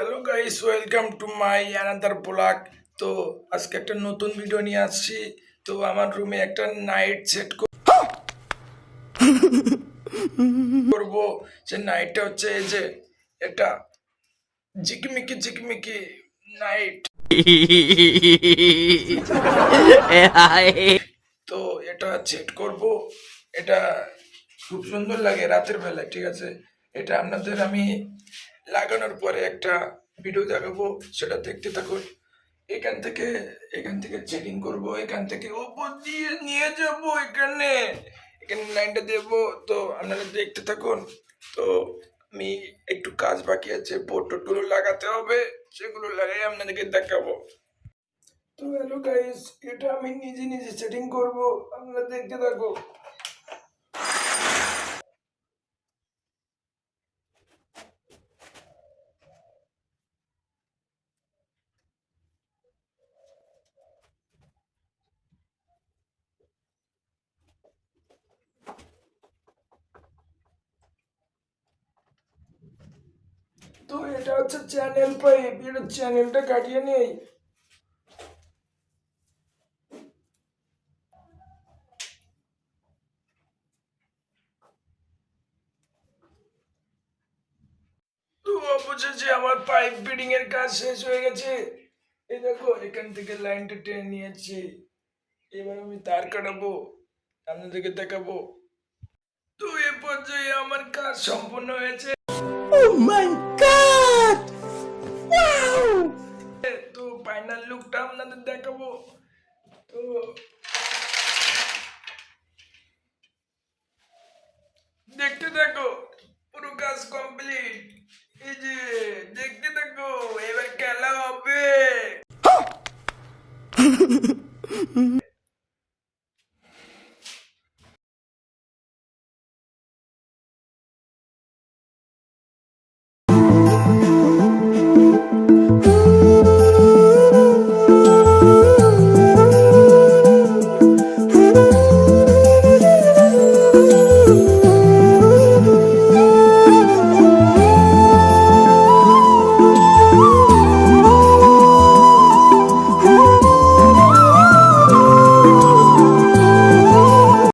Hello guys, welcome to my another blog. তো আজকে একটা নতুন ভিডিও নিয়ে আসছি। তো আমার রুমে একটা নাইট সেট করব। যে নাইটটা হচ্ছে এই যে এটা ঝিকমিকি ঝিকমিকি নাইট। তো এটা সেট করব। এটা খুব সুন্দর লাগে রাতের বেলায়, ঠিক আছে? এটা আপনাদের আমি লাগানোর পরে একটা ভিডিও দেখাবো, সেটা দেখতে থাকুন। এখান থেকে এখান থেকে চেকিং করব, এখান থেকে ওপর দিয়ে নিয়ে যাব এখানে। এখানে লাইনটা দেব, তো আপনারা দেখতে থাকুন। তো আমি একটু কাজ বাকি আছে বোর্ড টোটগুলো লাগাতে হবে, সেগুলো লাগাই আপনাদেরকে দেখাবো। তো হ্যালো গাইস এটা আমি নিজে নিজে সেটিং করব, আপনারা দেখতে থাকো তো এটা হচ্ছে চ্যানেল পাইপ এটা চ্যানেলটা কাটিয়ে নেই অবশেষে আমার পাইপ ফিটিং এর কাজ শেষ হয়ে গেছে। এই দেখো, এখান থেকে লাইনটা টেনে নিয়েছি। এবার আমি তার কাটাবো, আপনাদেরকে দেখাবো। তো এ পর্যায়ে আমার কাজ সম্পূর্ণ হয়েছে। তো ফাইনাল আপনাদের দেখাবো। তো দেখতে থাকো, পুরো কাজ কমপ্লিট এই যে, দেখতে থাকো, এবার খেলা হবে।